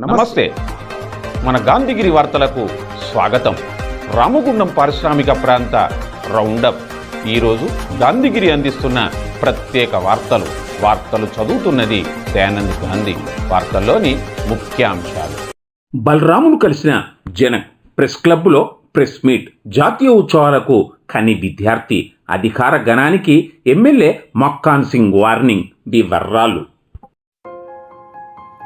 నమస్తే. మన గాంధీగిరి వార్తలకు స్వాగతం. రామగుండం పారిశ్రామిక ప్రాంత రౌండప్. ఈరోజు గాంధీగిరి అందిస్తున్న ప్రత్యేక వార్తలు. వార్తలు చదువుతున్నది దయానంద్ గాంధీ. వార్తల్లోని ముఖ్యాంశాలు. బలరామును కలిసిన జనం ప్రెస్ క్లబ్లో ప్రెస్ మీట్. జాతీయ ఉత్సవాలకు కని విద్యార్థి అధికార గణానికి ఎమ్మెల్యే మక్కాన్ సింగ్ వార్నింగ్. ది వర్రాలు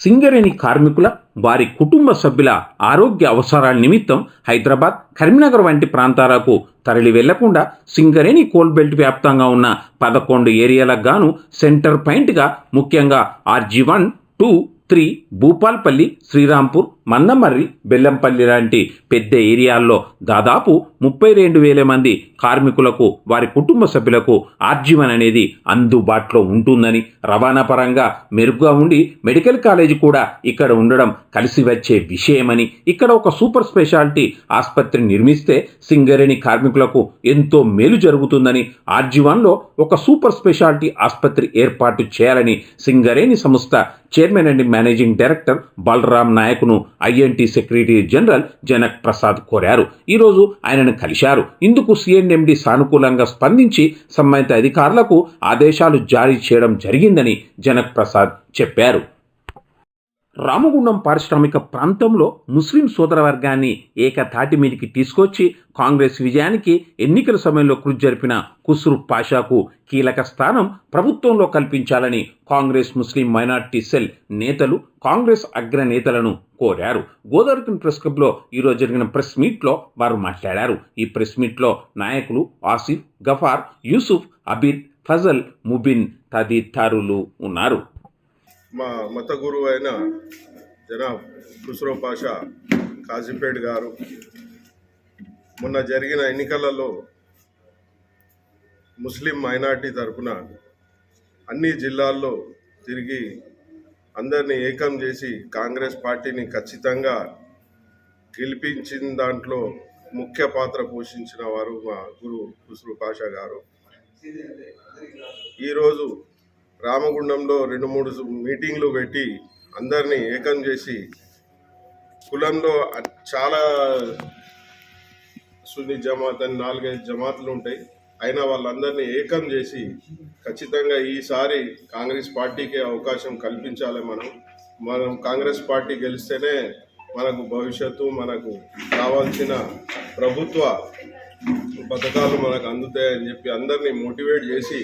Singareni కార్మికుల వారి కుటుంబ సభ్యుల ఆరోగ్య అవసరాల నిమిత్తం హైదరాబాద్ కరీంనగర్ వంటి ప్రాంతాలకు తరలి వెళ్ళకుండా సింగరేణి కోల్బెల్ట్ వ్యాప్తంగా ఉన్న పదకొండు ఏరియాలకు గాను సెంటర్ పాయింట్గా ముఖ్యంగా RG one two three Bhupalpally Srirampur Mandamarri Bellampalli లాంటి పెద్ద ఏరియాల్లో దాదాపు ముప్పై రెండు వేల మంది కార్మికులకు వారి కుటుంబ సభ్యులకు ఆర్జీవన్ అనేది అందుబాటులో ఉంటుందని రవాణా పరంగా మెరుగ్గా ఉండి మెడికల్ కాలేజీ కూడా ఇక్కడ ఉండడం కలిసి వచ్చే విషయమని ఇక్కడ ఒక సూపర్ స్పెషాలిటీ ఆసుపత్రి నిర్మిస్తే సింగరేణి కార్మికులకు ఎంతో మేలు జరుగుతుందని ఆర్జీవన్లో ఒక సూపర్ స్పెషాలిటీ ఆసుపత్రి ఏర్పాటు చేయాలని సింగరేణి సంస్థ chairman and managing director Balaram నాయక్ను INT secretary general Janak Prasad కోరారు. ఈరోజు ఆయనను కలిశారు. ఇందుకు సిఎన్ఎండి సానుకూలంగా స్పందించి సంబంధిత అధికారులకు ఆదేశాలు జారీ చేయడం జరిగిందని జనక్ ప్రసాద్ చెప్పారు. రామగుండం పారిశ్రామిక ప్రాంతంలో ముస్లిం సోదరవర్గాన్ని ఏకతాటి మీదికి తీసుకొచ్చి కాంగ్రెస్ విజయానికి ఎన్నికల సమయంలో కృషి జరిపిన కుస్రు పాషాకు కీలక స్థానం ప్రభుత్వంలో కల్పించాలని కాంగ్రెస్ ముస్లిం మైనార్టీ సెల్ నేతలు కాంగ్రెస్ అగ్రనేతలను కోరారు. గోదావరి ప్రెస్ క్లబ్లో ఈరోజు జరిగిన ప్రెస్ మీట్లో వారు మాట్లాడారు. ఈ ప్రెస్ మీట్లో నాయకులు ఆసిఫ్ గఫార్ యూసుఫ్ అబీద్ ఫజల్ ముబిన్ తదితరులు ఉన్నారు. మా మత గురువు అయిన జనాబ్ ఖుస్రో పాషా కాజీపేట్ గారు మొన్న జరిగిన ఎన్నికలలో ముస్లిం మైనార్టీ తరపున అన్ని జిల్లాల్లో తిరిగి అందరినీ ఏకం చేసి కాంగ్రెస్ పార్టీని ఖచ్చితంగా గెలిపించిన దాంట్లో ముఖ్య పాత్ర పోషించిన వారు మా గురు ఖుస్రు పాషా గారు. ఈరోజు రామగుండంలో రెండు మూడు మీటింగ్లు పెట్టి అందరినీ ఏకం చేసి కులంలో చాలా సున్ని జమాత్ అని నాలుగైదు జమాతులు ఉంటాయి. అయినా వాళ్ళందరినీ ఏకం చేసి ఖచ్చితంగా ఈసారి కాంగ్రెస్ పార్టీకి అవకాశం కల్పించాలి మనం. మనం కాంగ్రెస్ పార్టీ గెలిస్తేనే మనకు భవిష్యత్తు మనకు కావాల్సిన ప్రభుత్వ పథకాలు మనకు అందుతాయని చెప్పి అందరినీ మోటివేట్ చేసి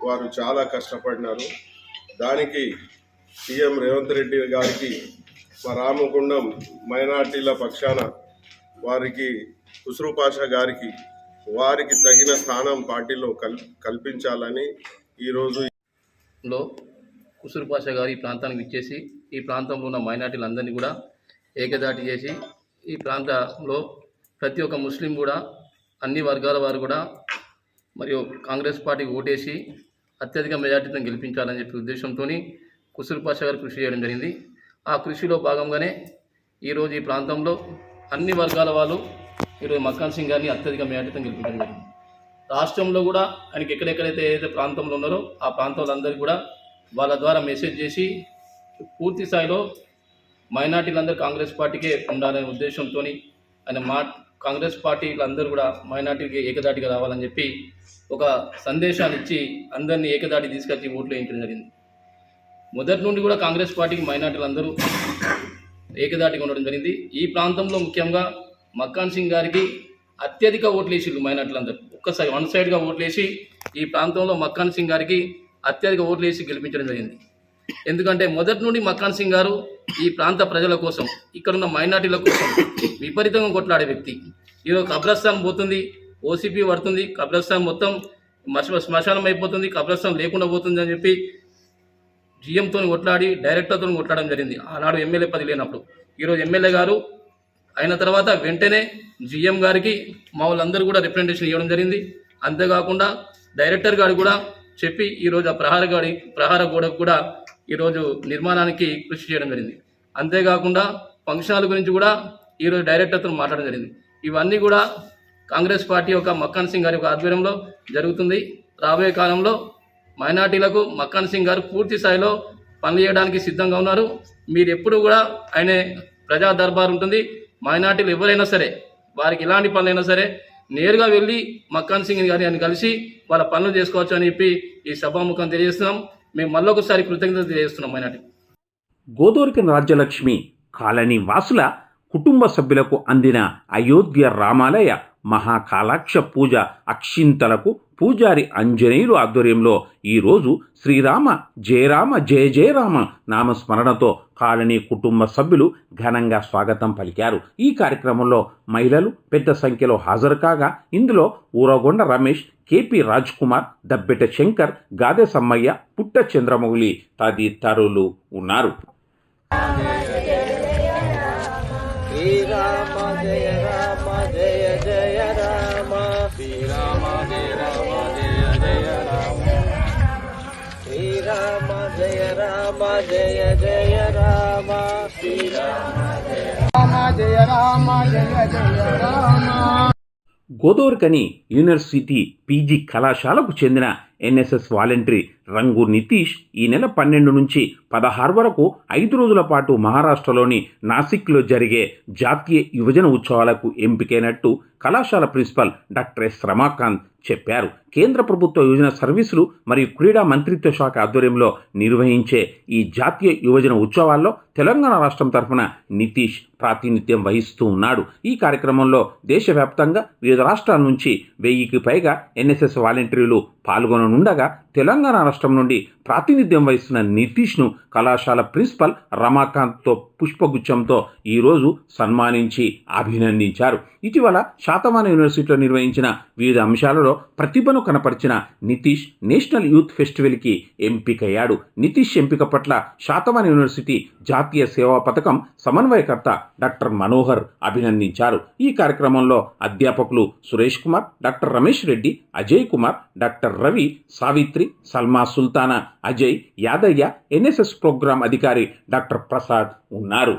వారు చాలా కష్టపడినారు. దానికి సీఎం రేవంత్ రెడ్డి గారికి మా రామగుండం మైనార్టీల పక్షాన వారికి ఖుస్రు పాషా గారికి వారికి తగిన స్థానం పార్టీలో కల్ కల్పించాలని ఈరోజు లో కుసురు పాషా గారు ఈ ప్రాంతానికి విచ్చేసి ఈ ప్రాంతంలో ఉన్న మైనార్టీలందరినీ కూడా ఏకదాటి చేసి ఈ ప్రాంతంలో ప్రతి ఒక్క ముస్లిం కూడా అన్ని వర్గాల వారు కూడా మరియు కాంగ్రెస్ పార్టీకి ఓటేసి అత్యధిక మెజార్టీతో గెలిపించాలని చెప్పి ఉద్దేశంతో కుసురు పాషా గారు కృషి చేయడం జరిగింది. ఆ కృషిలో భాగంగానే ఈరోజు ఈ ప్రాంతంలో అన్ని వర్గాల వాళ్ళు ఈరోజు మక్కాన్ సింగ్ గారిని అత్యధిక మేటితం గెలిపించడం జరిగింది. రాష్ట్రంలో కూడా ఆయనకి ఎక్కడెక్కడైతే ఏదైతే ప్రాంతంలో ఉన్నారో ఆ ప్రాంతాలందరికీ కూడా వాళ్ళ ద్వారా మెసేజ్ చేసి పూర్తి స్థాయిలో మైనార్టీలందరూ కాంగ్రెస్ పార్టీకే ఉండాలనే ఉద్దేశంతో ఆయన మా కాంగ్రెస్ పార్టీలు అందరూ కూడా మైనార్టీకి ఏకదాటిగా రావాలని చెప్పి ఒక సందేశాన్ని ఇచ్చి అందరినీ ఏకదాటి తీసుకొచ్చి ఓట్లు వేయించడం జరిగింది. మొదటి నుండి కూడా కాంగ్రెస్ పార్టీకి మైనార్టీలందరూ ఏకదాటిగా ఉండడం జరిగింది. ఈ ప్రాంతంలో ముఖ్యంగా మక్కాన్ సింగ్ గారికి అత్యధిక ఓట్లు వేసిండ్రు మైనార్టీలందరూ. ఒక్కసారి వన్ సైడ్గా ఓట్లేసి ఈ ప్రాంతంలో మక్కాన్ సింగ్ గారికి అత్యధిక ఓట్లు వేసి గెలిపించడం జరిగింది. ఎందుకంటే మొదటి నుండి మక్కాన్ సింగ్ గారు ఈ ప్రాంత ప్రజల కోసం ఇక్కడున్న మైనార్టీల కోసం విపరీతంగా కొట్లాడే వ్యక్తి. ఈరోజు కబ్రస్థాన్ పోతుంది ఓసీపీ పడుతుంది కబ్రస్థాన్ మొత్తం శ్మశానం అయిపోతుంది కబ్రస్థాన్ లేకుండా పోతుంది అని చెప్పి జీఎంతో కొట్లాడి డైరెక్టర్తో కొట్లాడడం జరిగింది. ఆనాడు ఎమ్మెల్యే పది లేనప్పుడు. ఈరోజు ఎమ్మెల్యే గారు అయిన తర్వాత వెంటనే జిఎం గారికి మా వాళ్ళందరూ కూడా రిప్రజెంటేషన్ ఇవ్వడం జరిగింది. అంతేకాకుండా డైరెక్టర్ గారు కూడా చెప్పి ఈరోజు ఆ ప్రహార గోడి ప్రహార గోడకు కూడా ఈరోజు నిర్మాణానికి కృషి చేయడం జరిగింది. అంతేకాకుండా ఫంక్షన్ హాల్ గురించి కూడా ఈరోజు డైరెక్టర్తో మాట్లాడడం జరిగింది. ఇవన్నీ కూడా కాంగ్రెస్ పార్టీ యొక్క మక్కన్ సింగ్ గారి యొక్క ఆధ్వర్యంలో జరుగుతుంది. రాబోయే కాలంలో మైనార్టీలకు మక్కన్ సింగ్ గారు పూర్తి స్థాయిలో పనులు చేయడానికి సిద్ధంగా ఉన్నారు. మీరు ఎప్పుడు కూడా ఆయన ప్రజా దర్బార్ ఉంటుంది. మైనార్టీలు ఎవరైనా సరే వారికి ఎలాంటి పనులైనా సరే నేరుగా వెళ్ళి మక్కాన్ సింగ్ గారిని కలిసి వాళ్ళ పనులు చేసుకోవచ్చు అని చెప్పి ఈ సభాముఖం తెలియజేస్తున్నాం. మేము మళ్ళొకసారి కృతజ్ఞత తెలియజేస్తున్నాం మైనార్టీ. గోదోరికి రాజ్యలక్ష్మి కాలనీ వాసుల కుటుంబ సభ్యులకు అందిన అయోధ్య రామాలయ మహాకాలాక్ష పూజ అక్షింతలకు పూజారి అంజనేయులు ఆధ్వర్యంలో ఈరోజు శ్రీరామ జయరామ జయ జయరామ నామస్మరణతో కాలనీ కుటుంబ సభ్యులు ఘనంగా స్వాగతం పలికారు. ఈ కార్యక్రమంలో మహిళలు పెద్ద సంఖ్యలో హాజరు కాగా ఇందులో ఊరగొండ రమేష్ కేపీ రాజ్ కుమార్ దబ్బెట శంకర్ గాదె సమ్మయ్య పుట్ట చంద్రమౌళి తదితరులు ఉన్నారు. శ్రీరామ జయ జయ రామ జయ జయ రామ శ్రీరామ రామ జయ రామ జయ జయ రామ. గోదోర్కని యూనివర్సిటీ పీజీ కళాశాలకు చెందిన ఎన్ఎస్ఎస్ వాలంటరీ రంగు నితీష్ ఈ నెల పన్నెండు నుంచి పదహారు వరకు ఐదు రోజుల పాటు మహారాష్ట్రలోని నాసిక్లో జరిగే జాతీయ యువజన ఉత్సవాలకు ఎంపికైనట్టు కళాశాల ప్రిన్సిపల్ డాక్టర్ ఎస్ రమాకాంత్ చెప్పారు. కేంద్ర ప్రభుత్వ యువజన సర్వీసులు మరియు క్రీడా మంత్రిత్వ శాఖ ఆధ్వర్యంలో నిర్వహించే ఈ జాతీయ యువజన ఉత్సవాల్లో తెలంగాణ రాష్ట్రం తరఫున నితీష్ ప్రాతినిధ్యం వహిస్తూ ఉన్నాడు. ఈ కార్యక్రమంలో దేశవ్యాప్తంగా వివిధ రాష్ట్రాల నుంచి వెయ్యికి పైగా ఎన్ఎస్ఎస్ వాలంటీర్లు ఉండగా తెలంగాణ రాష్ట్రం నుండి ప్రాతినిధ్యం వహిస్తున్న నితీష్ను కళాశాల ప్రిన్సిపల్ రమాకాంత్తో పుష్పగుచ్చంతో ఈరోజు సన్మానించి అభినందించారు. ఇటీవల శాతవాన యూనివర్సిటీలో నిర్వహించిన వివిధ అంశాలలో ప్రతిభను కనపరిచిన నితీష్ నేషనల్ యూత్ ఫెస్టివల్కి ఎంపికయ్యాడు. నితీష్ ఎంపిక పట్ల శాతవాన యూనివర్సిటీ జాతీయ సేవా పథకం సమన్వయకర్త డాక్టర్ మనోహర్ అభినందించారు. ఈ కార్యక్రమంలో అధ్యాపకులు Suresh Kumar doctor Ramesh Reddy Ajay Kumar doctor Ravi Savitri Salma Sultana Ajay Yadaiah NSS programme అధికారి డాక్టర్ ప్రసాద్ ఉన్నారు.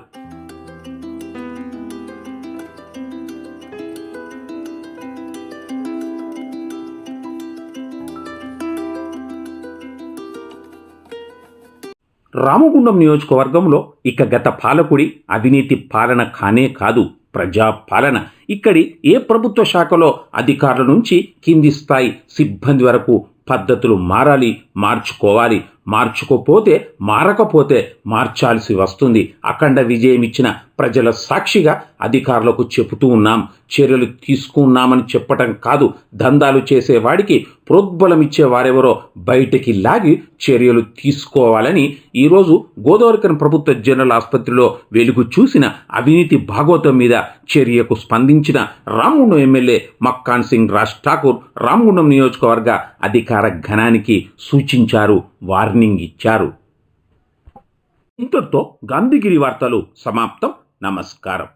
రామగుండం నియోజకవర్గంలో ఇక గత పాలకుడి అవినీతి పాలన కానే కాదు ప్రజా పాలన. ఇక్కడి ఏ ప్రభుత్వ శాఖలో అధికారుల నుంచి కింది స్థాయి సిబ్బంది వరకు పద్ధతులు మారాలి మార్చుకోవాలి మార్చుకోపోతే మారకపోతే మార్చాల్సి వస్తుంది. అఖండ విజయం ఇచ్చిన ప్రజల సాక్షిగా అధికారులకు చెబుతూ ఉన్నాం. చర్యలు తీసుకున్నామని చెప్పటం కాదు. దందాలు చేసేవాడికి ప్రోద్బలం ఇచ్చేవారెవరో బయటికి లాగి చర్యలు తీసుకోవాలని ఈరోజు గోదావరికన్ ప్రభుత్వ జనరల్ ఆసుపత్రిలో వెలుగు చూసిన అవినీతి భాగవతం మీద చర్యకు స్పందించిన రామగుండం ఎమ్మెల్యే మక్కాన్ సింగ్ రాజ్ ఠాకూర్ రామగుండం నియోజకవర్గ అధికార ఘనానికి సూచించారు. వార్నింగ్ ఇచ్చారు. ఇంతటితో గాంధీగిరి వార్తలు సమాప్తం. నమస్కారం.